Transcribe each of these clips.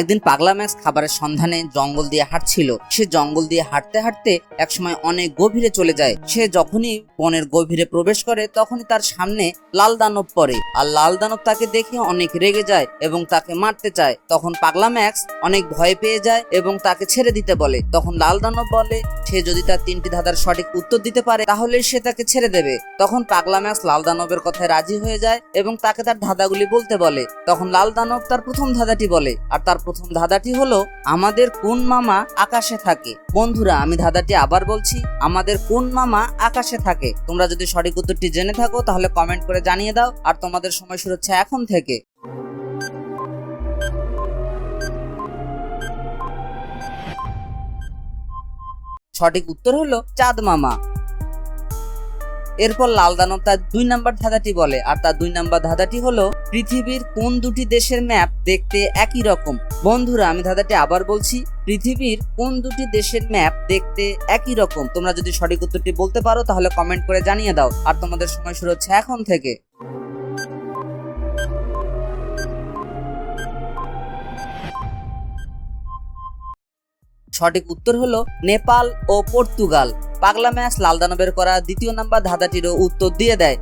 একদিন পাগলা ম্যাক্স খাবারের সন্ধানে জঙ্গল দিয়ে হাঁটছিল। সে জঙ্গল দিয়ে হাঁটতে হাঁটতে একসময় অনেক গভীরে চলে যায়। সে যখনই বনের গভীরে প্রবেশ করে, তখনই তার সামনে লাল দানব পড়ে। আর লাল দানব তাকে দেখে অনেক রেগে যায় এবং তাকে মারতে চায়। তখন পাগলা ম্যাক্স অনেক ভয় পেয়ে যায় এবং তাকে ছেড়ে দিতে বলে। তখন লাল দানব বলে, সে যদি তার তিনটি ধাঁধার সঠিক উত্তর দিতে পারে, তাহলে সে তাকে ছেড়ে দেবে। তখন পাগলা ম্যাক্স লাল দানবের কথায় রাজি হয়ে যায় এবং তাকে তার ধাঁধাগুলি বলতে বলে। তখন লাল দানব তার প্রথম ধাঁধাটি বলে, আর তার প্রথম ধাঁধাটি হলো, আমাদের কোন মামা আকাশে থাকে? বন্ধুরা, আমি ধাঁধাটি আবার বলছি, আমাদের কোন মামা আকাশে থাকে? তোমরা যদি সঠিক উত্তরটি জেনে থাকো, তাহলে কমেন্ট করে জানিয়ে দাও, আর তোমাদের সময় শুরু হচ্ছে এখন থেকে। সঠিক উত্তর হলো, চাঁদ মামা। এরপর লাল দানব তার দুই নাম্বার ধাঁধাটি বলে, আর তার দুই নাম্বার ধাঁধাটি হলো, পৃথিবীর কোন দুটি দেশের ম্যাপ দেখতে একই রকম? বন্ধুরা, আমি ধাঁধাটি আবার বলছি, পৃথিবীর কোন দুটি দেশের ম্যাপ দেখতে একই রকম? তোমরা যদি সঠিক উত্তরটি বলতে পারো, তাহলে কমেন্ট করে জানিয়ে দাও, আর তোমাদের সময় শুরু হচ্ছে এখন থেকে। সঠিক উত্তর হলো নেপাল ও পর্তুগাল। পাগলা ম্যাচ লাল দানবের করা দ্বিতীয় নাম্বার ধাঁধাটিরও উত্তর দিয়ে দেয়।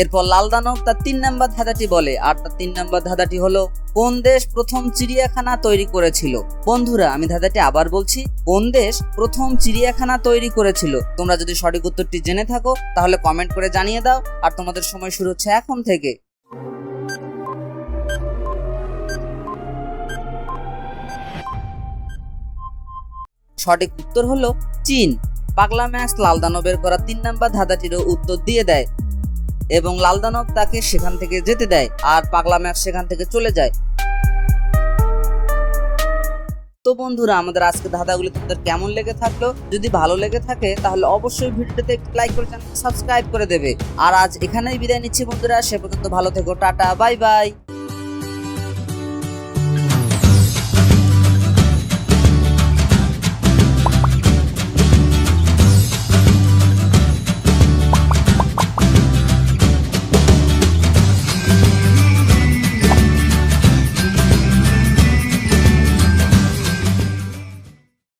এরপর লালদানব তার তিন নাম্বার ধাঁধাটি বলে, আর তার তিন নাম্বার ধাঁধাটি হলো, কোন দেশ প্রথম চিড়িয়াখানা তৈরি করেছিল? বন্ধুরা, আমি ধাঁধাটি আবার বলছি, কোন দেশ প্রথম চিড়িয়াখানা তৈরি করেছিল? তোমরা যদি সঠিক উত্তরটি জেনে থাকো, তাহলে কমেন্ট করে জানিয়ে দাও, আর তোমাদের সময় শুরু হচ্ছে এখন থেকে। সঠিক উত্তর হলো চীন। পাগলা ম্যাক্স লাল দানবের করা তিন নাম্বার ধাঁধাটিরও উত্তর দিয়ে দেয় এবং লাল দানব তাকে সেখান থেকে যেতে দেয় আর পাগলা ম্যাক্স সেখান থেকে চলে যায়। তো বন্ধুরা, আমাদের আজকে ধাঁধাগুলি তোমাদের কেমন লেগে থাকল? যদি ভালো লেগে থাকে, তাহলে অবশ্যই ভিডিওতে একটি লাইক করে চ্যানেল সাবস্ক্রাইব করে দেবে। আর আজ এখানেই বিদায় নিচ্ছি বন্ধুরা, সে পর্যন্ত ভালো থেকো, টাটা, বাই বাই।